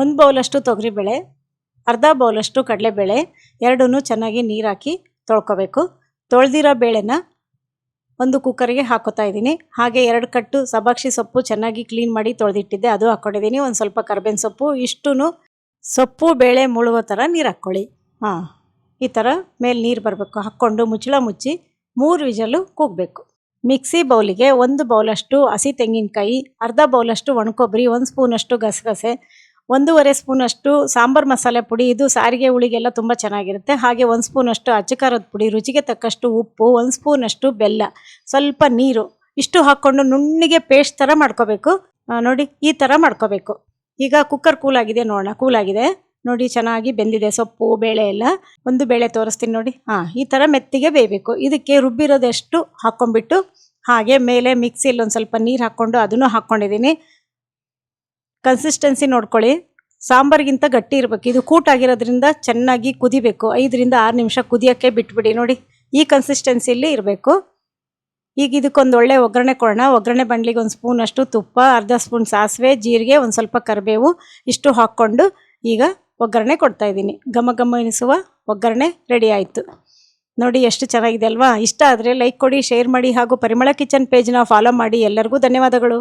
ಒಂದು ಬೌಲಷ್ಟು ತೊಗರಿಬೇಳೆ, ಅರ್ಧ ಬೌಲಷ್ಟು ಕಡಲೆಬೇಳೆ ಎರಡೂ ಚೆನ್ನಾಗಿ ನೀರು ಹಾಕಿ ತೊಳ್ಕೊಬೇಕು. ತೊಳೆದಿರೋ ಬೇಳೆನ ಒಂದು ಕುಕ್ಕರ್ಗೆ ಹಾಕೋತಾ ಇದ್ದೀನಿ. ಹಾಗೆ ಎರಡು ಕಟ್ಟು ಸಬಾಕ್ಷಿ ಸೊಪ್ಪು ಚೆನ್ನಾಗಿ ಕ್ಲೀನ್ ಮಾಡಿ ತೊಳೆದಿಟ್ಟಿದ್ದೆ. ಅದು ಹಾಕ್ಕೊಂಡಿದ್ದೀನಿ ಒಂದು ಸ್ವಲ್ಪ ಕರ್ಬೇವಿನ ಸೊಪ್ಪು ಇಷ್ಟೂ ಸೊಪ್ಪು, ಬೇಳೆ ಮುಳುಗೋ ಥರ ನೀರು ಹಾಕ್ಕೊಳ್ಳಿ ಹಾಂ, ಈ ಥರ ಮೇಲೆ ನೀರು ಬರಬೇಕು. ಹಾಕ್ಕೊಂಡು ಮುಚ್ಚಳ ಮುಚ್ಚಿ ಮೂರು ವಿಜಲು ಕೂಗಬೇಕು. ಮಿಕ್ಸಿ ಬೌಲಿಗೆ ಒಂದು ಬೌಲಷ್ಟು ಹಸಿ ತೆಂಗಿನಕಾಯಿ, ಅರ್ಧ ಬೌಲಷ್ಟು ಒಣಕೊಬ್ಬರಿ, ಒಂದು ಸ್ಪೂನಷ್ಟು ಗಸಗಸೆ ಒಂದೂವರೆ ಸ್ಪೂನಷ್ಟು ಸಾಂಬಾರು ಮಸಾಲೆ ಪುಡಿ. ಇದು ಸಾರಿಗೆ ಹುಳಿಗೆಲ್ಲ ತುಂಬ ಚೆನ್ನಾಗಿರುತ್ತೆ. ಹಾಗೆ ಒಂದು ಸ್ಪೂನಷ್ಟು ಅಚ್ಚಕಾರದ ಪುಡಿ, ರುಚಿಗೆ ತಕ್ಕಷ್ಟು ಉಪ್ಪು, ಒಂದು ಸ್ಪೂನಷ್ಟು ಬೆಲ್ಲ, ಸ್ವಲ್ಪ ನೀರು, ಇಷ್ಟು ಹಾಕ್ಕೊಂಡು ನುಣ್ಣಿಗೆ ಪೇಸ್ಟ್ ಥರ ಮಾಡ್ಕೋಬೇಕು. ನೋಡಿ, ಈ ಥರ ಮಾಡ್ಕೋಬೇಕು. ಈಗ ಕುಕ್ಕರ್ ಕೂಲಾಗಿದೆ ನೋಡೋಣ. ಕೂಲಾಗಿದೆ ನೋಡಿ, ಚೆನ್ನಾಗಿ ಬೆಂದಿದೆ ಸೊಪ್ಪು, ಬೇಳೆ ಎಲ್ಲ. ಒಂದು ಬೇಳೆ ತೋರಿಸ್ತೀನಿ ನೋಡಿ. ಹಾಂ, ಈ ಥರ ಮೆತ್ತಿಗೆ ಬೇಯಬೇಕು. ಇದಕ್ಕೆ ರುಬ್ಬಿರೋದಷ್ಟು ಹಾಕ್ಕೊಂಬಿಟ್ಟು ಹಾಗೆ ಮೇಲೆ ಮಿಕ್ಸಿಯಲ್ಲಿ ಒಂದು ಸ್ವಲ್ಪ ನೀರು ಹಾಕ್ಕೊಂಡು ಅದನ್ನು ಹಾಕ್ಕೊಂಡಿದ್ದೀನಿ ಕನ್ಸಿಸ್ಟೆನ್ಸಿ ನೋಡ್ಕೊಳ್ಳಿ. ಸಾಂಬಾರಿಗಿಂತ ಗಟ್ಟಿ ಇರಬೇಕು. ಇದು ಕೂಟಾಗಿರೋದ್ರಿಂದ ಚೆನ್ನಾಗಿ ಕುದಿಬೇಕು. ಐದರಿಂದ ಆರು ನಿಮಿಷ ಕುದಿಯೋಕ್ಕೆ ಬಿಟ್ಬಿಡಿ ನೋಡಿ. ಈ ಕನ್ಸಿಸ್ಟೆನ್ಸಿಲಿ ಇರಬೇಕು. ಈಗ ಇದಕ್ಕೊಂದು ಒಳ್ಳೆ ಒಗ್ಗರಣೆ ಕೊಡೋಣ. ಒಗ್ಗರಣೆ ಬಂಡ್ಲಿಗೆ ಒಂದು ಸ್ಪೂನ್ ಅಷ್ಟು ತುಪ್ಪ, ಅರ್ಧ ಸ್ಪೂನ್ ಸಾಸಿವೆ, ಜೀರಿಗೆ, ಒಂದು ಸ್ವಲ್ಪ ಕರಿಬೇವು ಇಷ್ಟು ಹಾಕ್ಕೊಂಡು ಈಗ ಒಗ್ಗರಣೆ ಕೊಡ್ತಾ ಇದ್ದೀನಿ. ಘಮ ಘಮ ಎನಿಸುವ ಒಗ್ಗರಣೆ ರೆಡಿ ಆಯಿತು. ನೋಡಿ ಎಷ್ಟು ಚೆನ್ನಾಗಿದೆ ಅಲ್ವಾ? ಇಷ್ಟ ಆದರೆ ಲೈಕ್ ಕೊಡಿ ಶೇರ್ ಮಾಡಿ ಹಾಗೂ ಪರಿಮಳ ಕಿಚನ್ ಪೇಜ್ನ ಫಾಲೋ ಮಾಡಿ. ಎಲ್ಲರಿಗೂ ಧನ್ಯವಾದಗಳು.